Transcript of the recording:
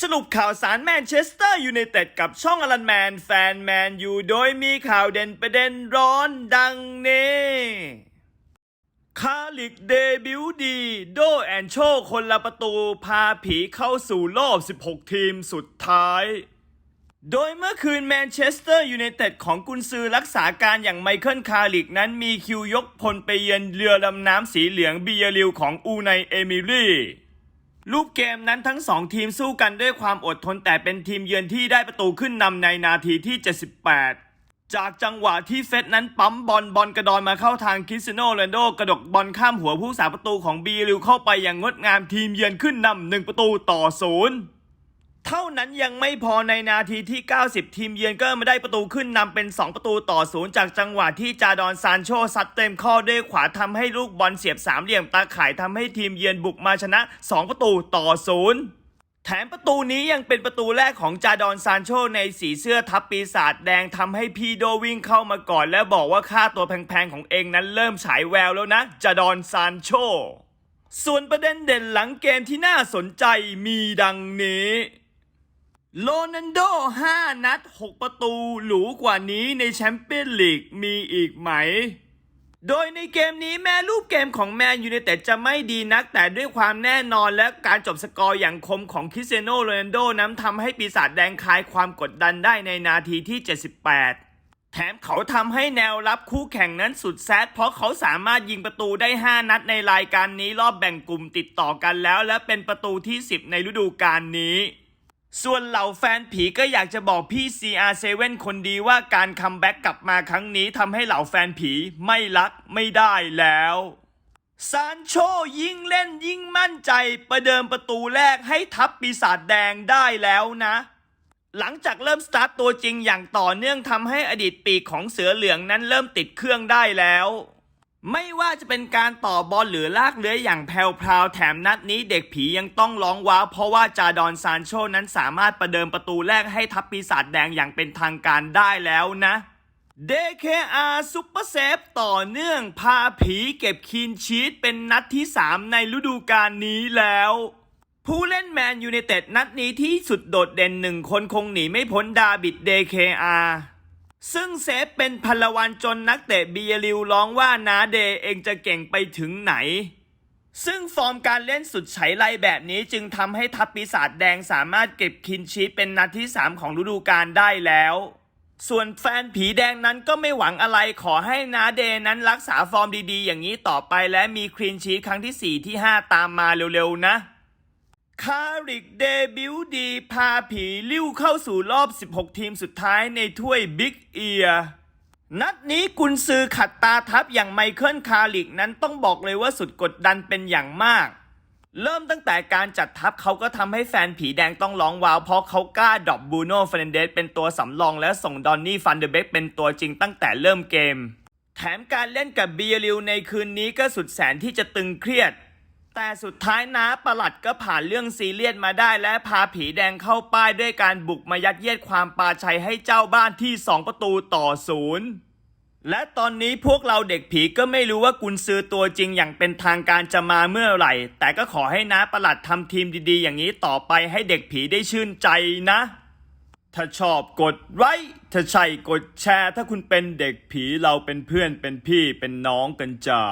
สรุปข่าวสารแมนเชสเตอร์ยูไนเต็ดกับช่องอลันแมนแฟนแมนยูโดยมีข่าวเด่นประเด็นร้อนดังนี้คาลิกเดบิวต์ดี โดแอนโชคนละประตูพาผีเข้าสู่รอบ 16 ทีมสุดท้าย โดยเมื่อคืนแมนเชสเตอร์ยูไนเต็ดของกุนซือรักษาการอย่างไมเคิลคาริกนั้นมีคิวยกพลไปเยือนเรือดำน้ำสีเหลืองบียริวของอูไนเอมิลี่ รูปเกมนั้นทั้งสองทีมสู้กันด้วยความอดทนแต่เป็นทีมเยือนที่ได้ประตูขึ้นนำในนาทีที่ 78 จากจังหวะที่เฟสนั้นปั๊มบอลบอลกระดอนมาเข้าทางคริสเตียโนโรนโดกระดกบอลข้ามหัวผู้สาประตูของบีริวเข้าไปอย่างงดงามทีมเยือนขึ้นนำหนึ่งประตูต่อศูนย์ เท่านั้นยังไม่พอในนาทีที่ 90 ทีมเยือนก็มาได้ประตูขึ้นนำเป็น 2 ประตูต่อศูนย์จากจังหวะที่จาดอนซานโชซัดเต็มข้อด้วยขวาทำให้ลูกบอลเสียบสามเหลี่ยมตาข่ายทำให้ทีมเยือนบุกมาชนะ 2 ประตูต่อศูนย์แถมประตูนี้ยังเป็นประตูแรกของจาดอนซานโชในสีเสื้อทัพปีศาจแดงทำให้พีโดวิ่งเข้ามาก่อนและบอกว่าค่าตัวแพงๆของเองนั้นเริ่มฉายแววแล้วนะจาดอนซานโชส่วนประเด็นเด่นหลังเกมที่น่าสนใจมีดังนี้ โรนันโด 5 นัด 6 ประตู หรูกว่านี้ในแชมเปี้ยนลีกมีอีกไหม โดยในเกมนี้แม้รูปเกมของแมนยูไนเต็ดจะไม่ดีนัก แต่ด้วยความแน่นอนและการจบสกอร์อย่างคมของคริสเตียโนโรนัลโดนั้นทำให้ปีศาจแดงคลายความกดดันได้ในนาทีที่ 78แถมเขาทำให้แนวรับคู่แข่งนั้นสุดแซดเพราะเขาสามารถยิงประตูได้ 5 นัดในรายการนี้รอบแบ่งกลุ่มติดต่อกันแล้ว และเป็นประตูที่ 10 ในฤดูกาลนี้ ส่วนเหล่าแฟนผีก็อยากจะบอกพี่ CR7 คนดีว่าการคัมแบ็กกลับมาครั้งนี้ทำให้เหล่าแฟนผีไม่รักไม่ได้แล้วซานโชยิ่งเล่นยิ่งมั่นใจ ประเดิมประตูแรกให้ทัพปีศาจแดงได้แล้วนะ หลังจากเริ่มสตาร์ตตัวจริงอย่างต่อเนื่องทำให้อดีตปีกของเสือเหลืองนั้นเริ่มติดเครื่องได้แล้ว ไม่ว่าจะเป็นการต่อบอลหรือลากเลื้อยอย่างแพรวๆแถมนัดนี้เด็กผียังต้องร้องว้าวเพราะว่าจาดอนซานโชนั้นสามารถประเดิมประตูแรกให้ทัพปีศาจแดงอย่างเป็นทางการได้แล้วนะ DKR ซุปเปอร์เซฟต่อเนื่องพาผีเก็บคีนชีตเป็นนัดที่ 3 ในฤดูกาลนี้แล้วผู้เล่นแมนยูไนเต็ดนัดนี้ที่สุดโดดเด่นหนึ่งคนคงหนีไม่พ้นดาบิด DKR ซึ่งเซฟเป็นพลวันจนนักเตะบียริวร้องว่านาเดเองจะเก่งไปถึงไหน ซึ่งฟอร์มการเล่นสุดไฉไลแบบนี้จึงทำให้ทัพปีศาจแดงสามารถเก็บคินชีเป็นนัดที่ 3 ของฤดูกาลได้แล้ว ส่วนแฟนผีแดงนั้นก็ไม่หวังอะไรขอให้นาเดนั้นรักษาฟอร์มดีๆ อย่างนี้ต่อไปและมีคลีนชีครั้งที่ 4 ที่ 5 ตามมาเร็วๆนะ คาริกเดบิวต์ดี พาผีลิ้วเข้าสู่รอบ 16 ทีมสุดท้ายในถ้วยบิ๊กเอียนัดนี้กุนซือขัดตาทัพอย่างไมเคิลคาริกนั้นต้องบอกเลยว่าสุดกดดันเป็นอย่างมาก เริ่มตั้งแต่การจัดทัพเขาก็ทำให้แฟนผีแดงต้องร้องว้าว เพราะเขากล้าดรอปบูโน่เฟรนเดสเป็นตัวสำรองและส่งดอนนี่ฟันเดเบกเป็นตัวจริงตั้งแต่เริ่มเกม แถมการเล่นกับเบียริวในคืนนี้ก็สุดแสนที่จะตึงเครียด แต่สุดท้ายน้าประหลัดก็ผ่านเรื่องซีเรียสมาได้ และพาผีแดงเข้าป้ายด้วยการบุกมายัดเยียดความปาชัยให้เจ้าบ้านที่ 2 ประตูต่อศูนย์และตอนนี้พวกเราเด็กผีก็ไม่รู้ว่ากุนซือตัวจริงอย่างเป็นทางการจะมาเมื่อไหร่ แต่ก็ขอให้น้าประหลัดทำทีมดีๆ อย่างนี้ต่อไปให้เด็กผีได้ชื่นใจนะ ถ้าชอบกดไลค์ถ้าใช่กดแชร์ ถ้าคุณเป็นเด็กผีเราเป็นเพื่อนเป็นพี่เป็นน้องกันจ้า